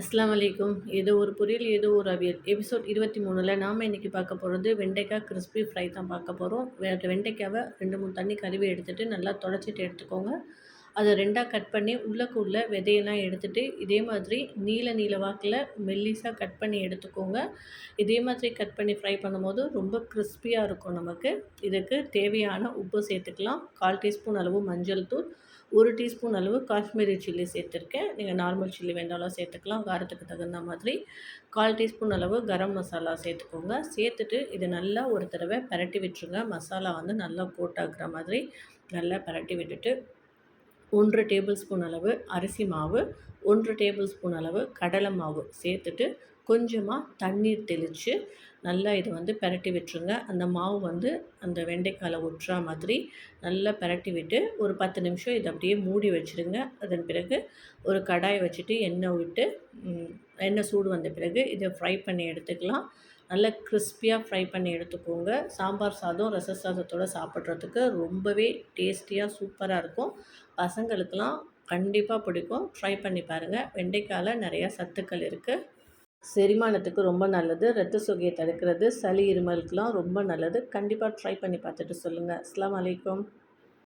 அஸ்லாம் வலைக்கும் ஏதோ ஒரு பொரியல் ஏதோ ஒரு அவியல். எபிசோட் இருபத்தி மூணில் நாம் இன்றைக்கி பார்க்க போகிறது வெண்டைக்காய் கிறிஸ்பி ஃப்ரை தான் பார்க்க போகிறோம் வெண்டைக்காவை ரெண்டு மூணு தண்ணி கழுவி எடுத்துகிட்டு நல்லா தொடச்சிட்டு எடுத்துக்கோங்க. அதை ரெண்டாக கட் பண்ணி உள்ளக்கு உள்ள விதையெல்லாம் எடுத்துகிட்டு இதே மாதிரி நீல நீல வாக்கில் மெல்லிஸாக கட் பண்ணி எடுத்துக்கோங்க. இதே மாதிரி கட் பண்ணி ஃப்ரை பண்ணும்போது ரொம்ப கிறிஸ்பியாக இருக்கும் நமக்கு. இதுக்கு தேவையான உப்பு சேர்த்துக்கலாம். கால் டீஸ்பூன் அளவு மஞ்சள் தூள் ஒரு டீஸ்பூன் அளவு காஷ்மீரி சில்லி சேர்த்துருக்கேன். நீங்கள் நார்மல் சில்லி வேண்டாலும் சேர்த்துக்கலாம். காரத்துக்கு தகுந்த மாதிரி கால் டீஸ்பூன் அளவு கரம் மசாலா சேர்த்துக்கோங்க. சேர்த்துட்டு இது நல்லா ஒரு தடவை பரட்டி விட்டுருங்க. மசாலா வந்து நல்லா போட்டாக்குற மாதிரி நல்லா பரட்டி விட்டுட்டு ஒன்று டேபிள் ஸ்பூன் அளவு அரிசி மாவு ஒன்று டேபிள் ஸ்பூன் அளவு கடலை மாவு சேர்த்துட்டு கொஞ்சமாக தண்ணீர் தெளித்து நல்லா இதை வந்து பரட்டி விட்டுருங்க. அந்த மாவு வந்து அந்த வெண்டைக்காயில் ஒட்டுறா மாதிரி நல்லா பரட்டி விட்டு ஒரு பத்து நிமிஷம் இதை அப்படியே மூடி வச்சுருங்க. அதன் பிறகு ஒரு கடாயை வச்சுட்டு எண்ணெய் விட்டு எண்ணெய் சூடு வந்த பிறகு இதை ஃப்ரை பண்ணி எடுத்துக்கலாம். நல்லா கிறிஸ்பியாக ஃப்ரை பண்ணி எடுத்துக்கோங்க. சாம்பார் சாதம் ரச சாதத்தோடு சாப்பிட்றதுக்கு ரொம்பவே டேஸ்டியாக சூப்பராக இருக்கும். பசங்களுக்கெலாம் கண்டிப்பாக பிடிக்கும். ட்ரை பண்ணி பாருங்கள் வெண்டைக்காயில் நிறையா சத்துக்கள் இருக்குது செரிமானத்துக்கு ரொம்ப நல்லது. ரத்த சுகையை தடுக்கிறது. சளி இருமலுக்கெலாம் ரொம்ப நல்லது. கண்டிப்பாக ட்ரை பண்ணி பார்த்துட்டு சொல்லுங்கள் அஸ்லாம் வலைக்கம்